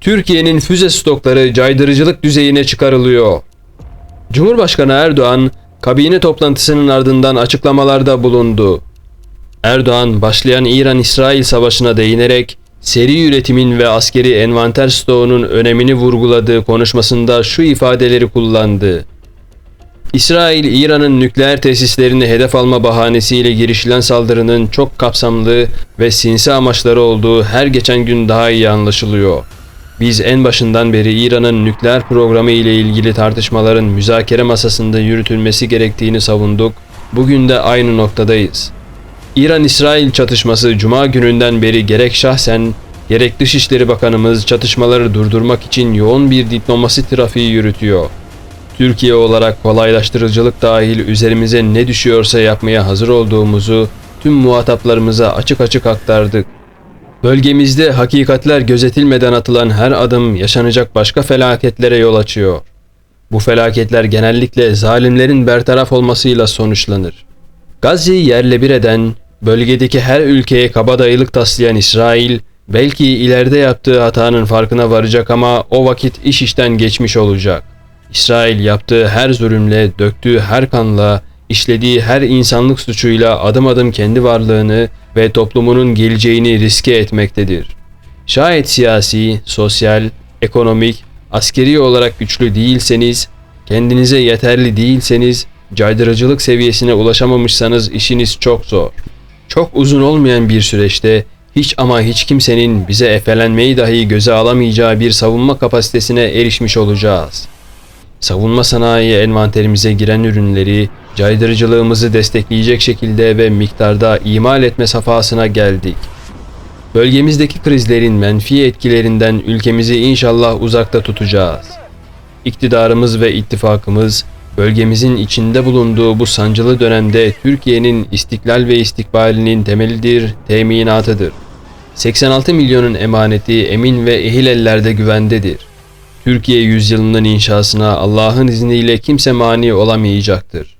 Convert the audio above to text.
Türkiye'nin füze stokları caydırıcılık düzeyine çıkarılıyor. Cumhurbaşkanı Erdoğan, kabine toplantısının ardından açıklamalarda bulundu. Erdoğan, başlayan İran-İsrail savaşına değinerek, seri üretimin ve askeri envanter stoğunun önemini vurguladığı konuşmasında şu ifadeleri kullandı. İsrail, İran'ın nükleer tesislerini hedef alma bahanesiyle girişilen saldırının çok kapsamlı ve sinsi amaçları olduğu her geçen gün daha iyi anlaşılıyor. Biz en başından beri İran'ın nükleer programı ile ilgili tartışmaların müzakere masasında yürütülmesi gerektiğini savunduk. Bugün de aynı noktadayız. İran-İsrail çatışması Cuma gününden beri gerek şahsen gerek Dışişleri Bakanımız çatışmaları durdurmak için yoğun bir diplomasi trafiği yürütüyor. Türkiye olarak kolaylaştırıcılık dahil üzerimize ne düşüyorsa yapmaya hazır olduğumuzu tüm muhataplarımıza açık açık aktardık. Bölgemizde hakikatler gözetilmeden atılan her adım yaşanacak başka felaketlere yol açıyor. Bu felaketler genellikle zalimlerin bertaraf olmasıyla sonuçlanır. Gazze'yi yerle bir eden, bölgedeki her ülkeye kabadayılık taslayan İsrail, belki ileride yaptığı hatanın farkına varacak ama o vakit iş işten geçmiş olacak. İsrail yaptığı her zulümle, döktüğü her kanla, işlediği her insanlık suçuyla adım adım kendi varlığını ve toplumunun geleceğini riske etmektedir. Şayet siyasi, sosyal, ekonomik, askeri olarak güçlü değilseniz, kendinize yeterli değilseniz, caydırıcılık seviyesine ulaşamamışsanız işiniz çok zor. Çok uzun olmayan bir süreçte hiç ama hiç kimsenin bize efelenmeyi dahi göze alamayacağı bir savunma kapasitesine erişmiş olacağız. Savunma sanayi envanterimize giren ürünleri caydırıcılığımızı destekleyecek şekilde ve miktarda imal etme safhasına geldik. Bölgemizdeki krizlerin menfi etkilerinden ülkemizi inşallah uzakta tutacağız. İktidarımız ve ittifakımız bölgemizin içinde bulunduğu bu sancılı dönemde Türkiye'nin istiklal ve istikbalinin temelidir, teminatıdır. 86 milyonun emaneti emin ve ehil ellerde güvendedir. Türkiye yüzyılının inşasına Allah'ın izniyle kimse mani olamayacaktır.